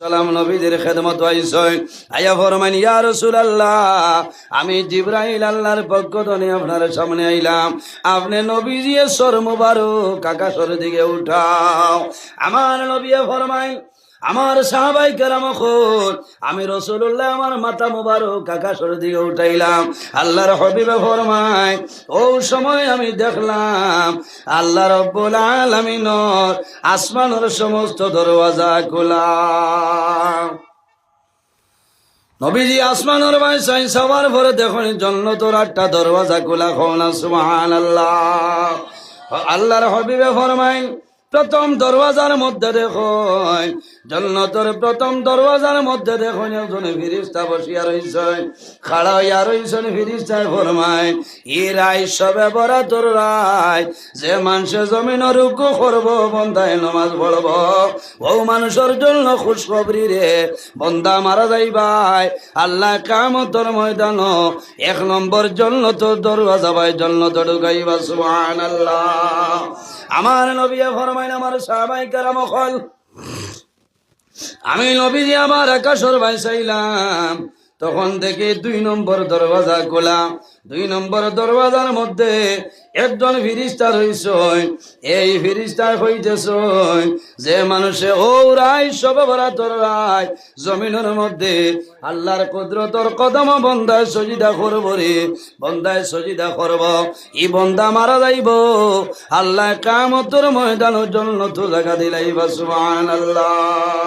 সালাম নবীদের খেদমত আইসই আয়া ফরমান ইয়া রাসূলুল্লাহ, আমি জিব্রাইল আল্লাহর পক্ষ ধনে আপনার সামনে আইলাম। আপনি নবীজি সর মুবারক আকাশের দিকে উঠাও। আমার নবী ফরমাই আমার সাহাবাই কেরাম খোল আমি রসুল্লাহ আমার মাথা মুবারক আকাশের দিকে উঠাইলাম। আল্লাহর হবিবে ফরমাই ও সময় আমি দেখলাম, আল্লাহ রব্বুল আলামিনর আসমানের সমস্ত দরওয়াজা খোলা নবীজি আসমানের বাইসাই সবার ভরে দেখুন জন্নতর আটটা দরওয়াজা খোলা খোনা সুবহান আল্লাহ আল্লাহর হবিবে ফরমাই প্রথম দরওয়াজার মধ্যে দেখুন জন্নতর প্রথম দরওয়াজার মধ্যে দেখুন একজন ফিরিস্তা বসিয়া রইছেন খাড়া হইয়া রইছেন ফিরিস্তায় ফরমাই ই রায় সবে বরা তোর রায়। যে মানুষে জমিন রুকু করব, বন্ধায় নমাজ পড়ব। ও মানুষের জন্য খুশখবরি রে, বন্দা মারা যাইবাই। আল্লাহ কামতর ময়দান এক নম্বর জন্য তোর দরওয়াজা ভাই জন্য তো ঢুকাইবা সুবহান আল্লাহ আমার নবী ফরমাইন আমার সাহাবাই কারাম আমি নবী দিয়ে আমার আকাশর ভাই চাইলাম। তখন থেকে দুই নম্বর দরওয়াজা খোলা দুই নম্বর দরওয়াজার মধ্যে একজন ফিরিস্তা রইছ এই ফিরিস্তা হইতেছ যে মানুষে ও রায় সব ভরা তোর রায়। জমিনের মধ্যে আল্লাহর কুদরতর কদম বন্দায় সজিদা করব রে, বন্দায় সজিদা করব। ই বন্দা মারা যাইব। আল্লাহ কামতর ময়দানের জন্য তো জায়গা দিলাই দিলাইবা, সুবহানাল্লাহ।